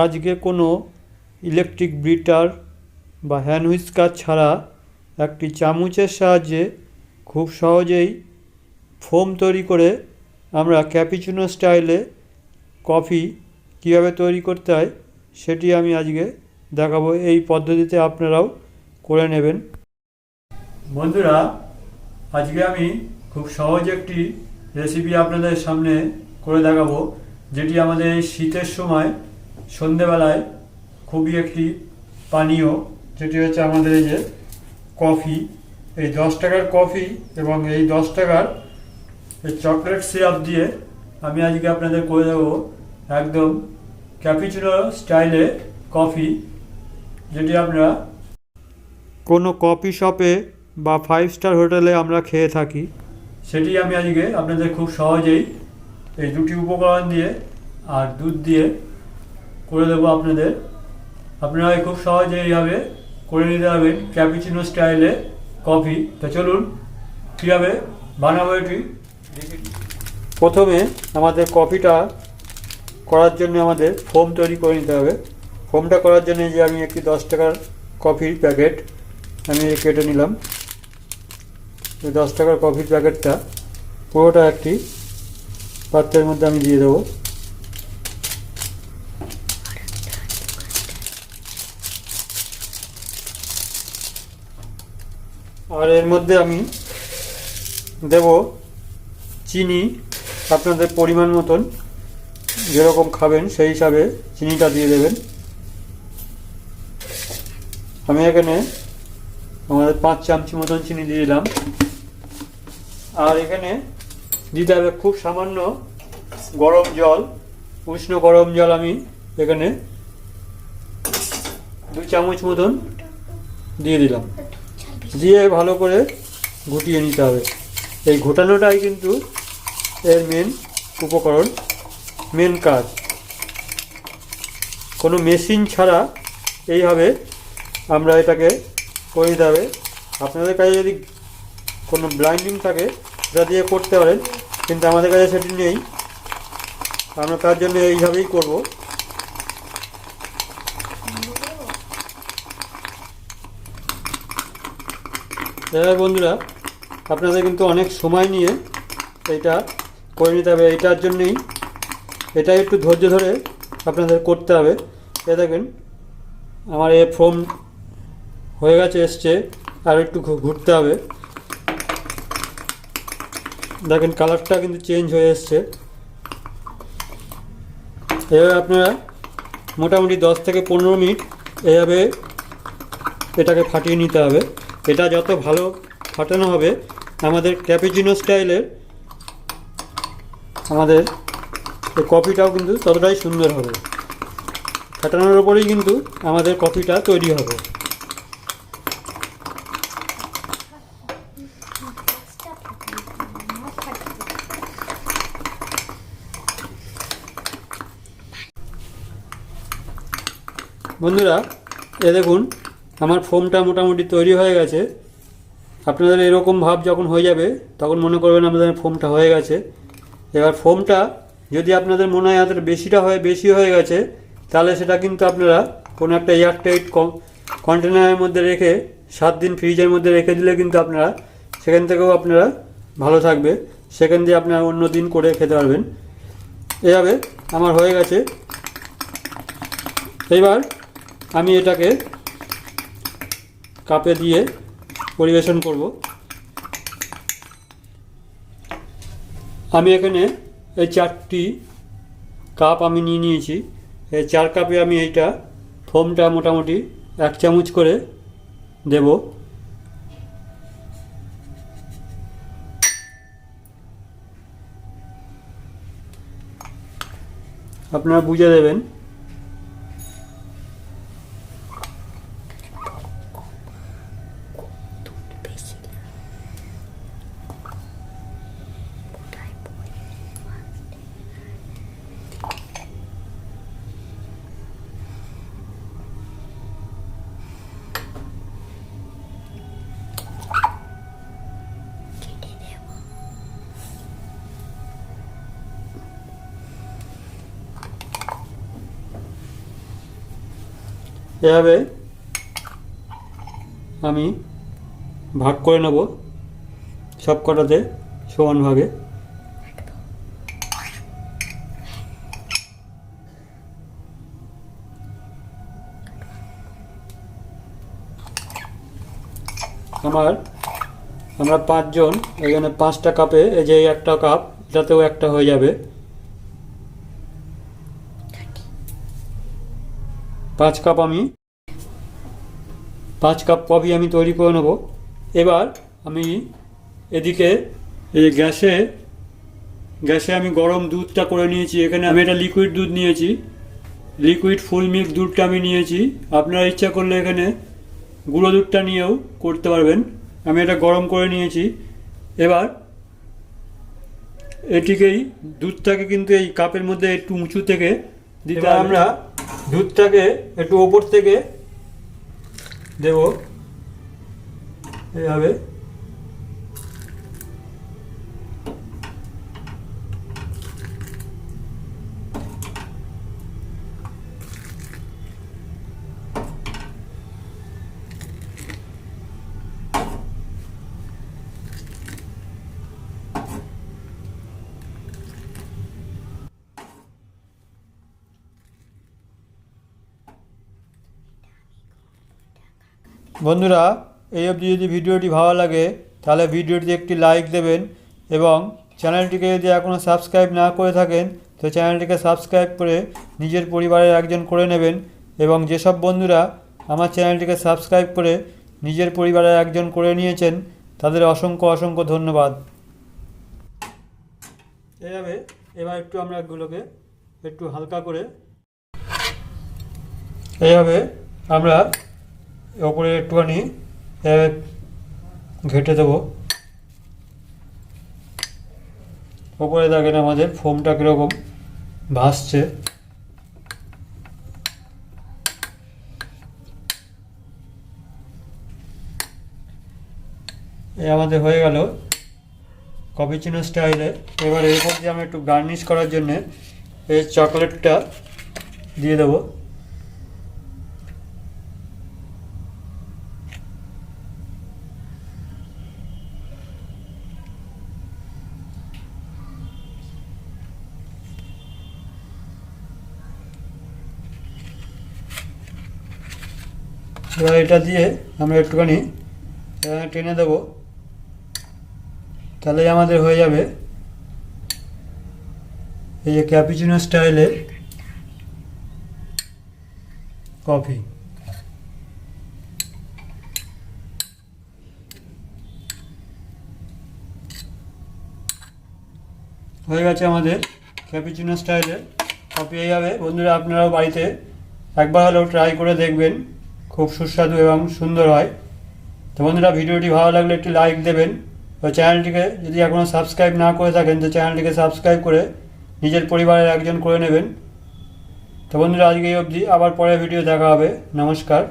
আজকে কোনো electric beater বা হ্যান্ড হুইস্কার ছাড়া একটি চামচের সাহায্যে খুব সহজেই ফোম তৈরি করে আমরা ক্যাপিচিনো স্টাইলে কফি কীভাবে তৈরি করতে হয় সেটি আমি আজকে দেখাবো। এই পদ্ধতিতে আপনারাও করে নেবেন। বন্ধুরা, আজকে আমি খুব সহজ একটি রেসিপি আপনাদের সামনে করে দেখাবো, যেটি আমাদের শীতের সময় সন্ধেবেলায় খুবই একটি পানীয়, যেটি হচ্ছে আমাদের এই যে কফি। এই দশ টাকার কফি এবং এই দশ টাকার এই চকলেট সিরাপ দিয়ে আমি আজকে আপনাদের করে দেবো একদম ক্যাপিচিনো স্টাইলে কফি, যেটি আমরা কোনো কফি শপে বা ফাইভ স্টার হোটেলে আমরা খেয়ে থাকি। সেটি আমি আজকে আপনাদের খুব সহজেই এই দুটি উপকরণ দিয়ে আর দুধ দিয়ে করে দেবো আপনাদের। আপনারা খুব সহজে এইভাবে করে নিতে পারবেন ক্যাপিচিনো স্টাইলে কফি তো চলুন, কীভাবে বানাবো এটি? প্রথমে আমাদের কফিটা করার জন্য আমাদের ফোম তৈরি করে নিতে হবে। ফোমটা করার জন্য যে আমি একটি দশ টাকার কফির প্যাকেট আমি কেটে নিলাম। দশ টাকার কফির প্যাকেটটা পুরোটা একটি পাত্রের মধ্যে আমি দিয়ে দেবো। আর এর মধ্যে আমি দেব চিনি। আপনাদের পরিমাণ মতন যেরকম খাবেন সেই হিসাবে চিনিটা দিয়ে দেবেন। আমি এখানে আমাদের পাঁচ চামচি মতন চিনি দিয়ে দিলাম। আর এখানে দিতে হবে খুব সামান্য গরম জল। উষ্ণ গরম জল আমি এখানে দু চামচ মতন দিয়ে দিলাম। দিয়ে ভালো করে ঘুটিয়ে নিতে হবে। এই ঘোটানোটাই কিন্তু এর মেন উপকরণ মেন কাজ। কোনো মেশিন ছাড়া এইভাবে আমরা এটাকে করে নিতে হবে আপনাদের কাছে যদি কোনো ব্লাইন্ডিং থাকে সেটা দিয়ে করতে পারেন, কিন্তু আমাদের কাছে সেটি নেই। আমরা তার জন্য এইভাবেই করব। এবার বন্ধুরা, আপনাদের কিন্তু অনেক সময় নিয়ে এটা করে নিতে হবে। এটার জন্যই এটা একটু ধৈর্য ধরে আপনাদের করতে হবে। এ দেখেন, আমার এ ফোম হয়ে গেছে, এসছে, আর একটু ঘুরতে হবে। দেখেন, কালারটা কিন্তু চেঞ্জ হয়ে এসছে। এভাবে আপনারা মোটামুটি দশ থেকে পনেরো মিনিট এভাবে এটাকে ফাটিয়ে নিতে হবে। এটা যত ভালো ফাটানো হবে, আমাদের ক্যাপিচিনো স্টাইলের আমাদের কফিটাও কিন্তু ততটাই সুন্দর হবে। ফাটানোর ওপরেই কিন্তু আমাদের কফিটা তৈরি হবে। বন্ধুরা, এ দেখুন আমার ফোমটা মোটামুটি তৈরি হয়ে গেছে। আপনাদের এরকম ভাব যখন হয়ে যাবে, তখন মনে করবেন আপনাদের ফোমটা হয়ে গেছে। এবার ফোমটা যদি আপনাদের মনে হয় আপনাদের বেশিটা হয়ে, বেশি হয়ে গেছে, তাহলে সেটা কিন্তু আপনারা কোনো একটা এয়ারটাইট কন্টেনারের মধ্যে রেখে, সাত দিন ফ্রিজের মধ্যে রেখে দিলে কিন্তু আপনারা সেখান থেকেও আপনারা ভালো থাকবে। সেখান দিয়ে আপনারা অন্য দিন করে খেতে পারবেন। এভাবে আমার হয়ে গেছে। এবার আমি এটাকে কাপে দিয়ে পরিবেশন করব। আমি এখানে এই চারটি কাপ আমি নিয়ে নিয়েছি। এই চার কাপে আমি এইটা ফোমটা মোটামুটি এক চামচ করে দেব। আপনারা বুঝে দেবেন। এভাবে আমি ভাগ করে নেব সব কটাতে সমান ভাগে। আমার, আমরা পাঁচজন, এখানে পাঁচটা কাপে এই যে একটা কাপ এটাতেও একটা হয়ে যাবে। পাঁচ কাপ আমি পাঁচ কাপ কফি আমি তৈরি করে নেব। এবার আমি এদিকে এই গ্যাসে গ্যাসে আমি গরম দুধটা করে নিয়েছি। এখানে আমি এটা লিকুইড দুধ নিয়েছি। লিকুইড ফুল মিল্ক দুধটা আমি নিয়েছি। আপনারা ইচ্ছা করলে এখানে গুঁড়ো দুধটা নিয়েও করতে পারবেন। আমি এটা গরম করে নিয়েছি। এবার এটিকেই দুধটাকে কিন্তু এই কাপের মধ্যে একটু উঁচু থেকে দিতে আমরা দুধটাকে একটু ওপর থেকে দেব। এইভাবে। বন্ধুরা, এই অবধি যদি ভিডিওটি ভালো লাগে, তাহলে ভিডিওটিতে একটি লাইক দেবেন এবং চ্যানেলটিকে যদি এখনও সাবস্ক্রাইব না করে থাকেন, তো চ্যানেলটিকে সাবস্ক্রাইব করে নিজের পরিবারের একজন করে নেবেন এবং যেসব বন্ধুরা আমার চ্যানেলটিকে সাবস্ক্রাইব করে নিজের পরিবারের একজন করে নিয়েছেন, তাদের অসংখ্য অসংখ্য ধন্যবাদ। এইভাবে এবার একটু আমরা এগুলোকে একটু হালকা করে এইভাবে আমরা ওপরে একটুখানি এ, ঘেটে দেবো। ওপরে দেখেন আমাদের ফোমটা কীরকম ভাসছে। এই আমাদের হয়ে গেল কপিচিনো স্টাইলে। এবার এরপর দিয়ে আমি একটু গার্নিশ করার জন্যে এই চকলেটটা দিয়ে দেবো। এবার এটা দিয়ে আমরা একটুখানি টেনে দেবো। তাহলেই আমাদের হয়ে যাবে। এই যে ক্যাপিচিনো স্টাইলে কফি হয়ে গেছে আমাদের ক্যাপিচিনো স্টাইলে কফি হয়ে যাবে বন্ধুরা, আপনারাও বাড়িতে একবার হলেও ট্রাই করে দেখবেন। খুব সুস্বাদু এবং সুন্দর হয়। তো বন্ধুরা, ভিডিওটি ভালো লাগলে একটি লাইক দেবেন। ও চ্যানেলটিকে যদি এখনও সাবস্ক্রাইব না করে থাকেন, তো চ্যানেলটিকে সাবস্ক্রাইব করে নিজের পরিবারের একজন করে নেবেন। তো বন্ধুরা, আজকে এই অবধি। আবার পরে ভিডিও দেখা হবে। নমস্কার।